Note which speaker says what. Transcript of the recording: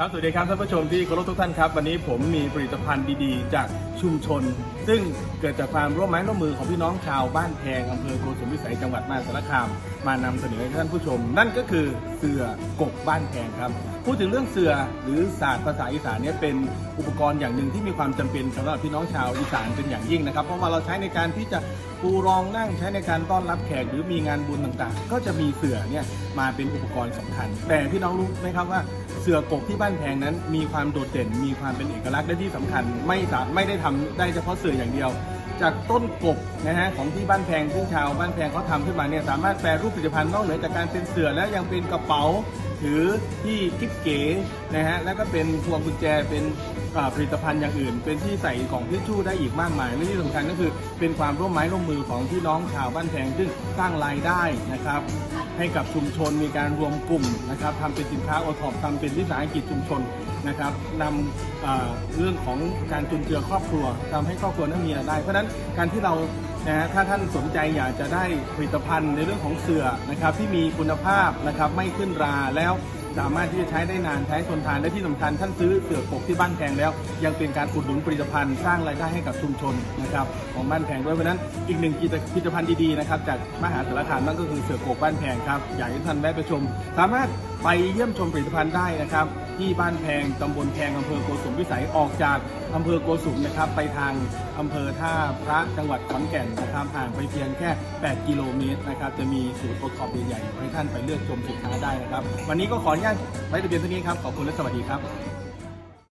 Speaker 1: ครับสวัสดีครับท่านผู้ชมที่เคารพทุกท่านครับ วันนี้ผมมีผลิตภัณฑ์ดีๆ จากชุมชน ซึ่งเกิดจากความร่วมไม้ร่วมมือของพี่น้องชาวบ้านแพงอำเภอโกสุมพิสัยจังหวัดมหาสารคาม มานำเสนอให้ท่านผู้ชม นั่นก็คือเสือกกบ้านแพงครับ พูดถึงเรื่องเสือหรือศาสตร์ภาษาอีสานเนี่ยเป็นอุปกรณ์อย่างหนึ่งที่มีความจำเป็นสำหรับพี่น้องชาวอีสานเป็นอย่างยิ่งนะครับ เพราะว่าเราใช้ในการที่จะปูรองนั่งใช้ในการต้อนรับแขกหรือมีงานบุญต่างๆ ก็จะมีเสือเนี่ยมาเป็นอุปกรณ์สำคัญ แต่พี่น้องรู้ไหมครับว่า สือกกที่บ้านแพงนั้น มีความโดดเด่น มีความเป็นเอกลักษณ์และที่สำคัญ ไม่สาไม่ได้ทำได้เฉพาะเสืออย่างเดียว จากต้นกบนะฮะของที่บ้านแพงซึ่งชาวบ้านแพงเขาทำขึ้นมาเนี่ยสามารถแปรรูปผลิตภัณฑ์นอกเหนือจากการเป็นเสือแล้วยังเป็นกระเป๋าถือที่กิ๊บเก๋นะฮะแล้วก็เป็นพวงกุญแจเป็น ผลิตภัณฑ์อย่างอื่น เป็นที่ใส่ของทิชชู่ได้อีกมากมายและที่สำคัญก็คือเป็นความร่วมไม้ร่วมมือของพี่น้องชาวบ้านแพงซึ่งสร้างรายได้นะครับให้กับชุมชนมีการรวมกลุ่มนะครับทำเป็นสินค้าโอท็อปทำเป็นวิสาหกิจชุมชนนะครับนำอ่าเรื่องของการจุนเจือครอบครัวทำให้ครอบครัวนั้นมีรายได้ เพราะฉะนั้นการที่เรานะถ้าท่านสนใจอยากจะได้ผลิตภัณฑ์ในเรื่องของเสื่อนะครับที่มีคุณภาพนะครับไม่ขึ้นราแล้ว สามารถที่จะใช้ได้นานใช้ทนทานและที่สำคัญท่านซื้อเสือกกที่บ้านแพงแล้ว ยังเป็นการอุดหนุนผลิตภัณฑ์สร้างรายได้ให้กับชุมชนนะครับของบ้านแพงด้วยเพราะนั้นอีกหนึ่งผลิตภัณฑ์ดีๆนะครับจากมหาสารคามนั่นก็คือเสือกกบ้านแพงครับอยากให้ท่านแวะไปชม สามารถ ไปเยี่ยมชมผลิตภัณฑ์ได้นะครับ ที่บ้านแพงตำบลแพงอำเภอโกสุมพิสัยออกจากอำเภอโกสุมนะครับ ไปทางอำเภอท่าพระจังหวัดขอนแก่นนะครับห่างไปเพียงแค่ 8 กิโลเมตรนะครับ จะมีศูนย์โอท็อปใหญ่ๆให้ท่านไปเลือกชมสินค้าได้นะครับ วันนี้ก็ขออนุญาตไว้ทะเบียนเท่านี้ครับขอบคุณและสวัสดีครับ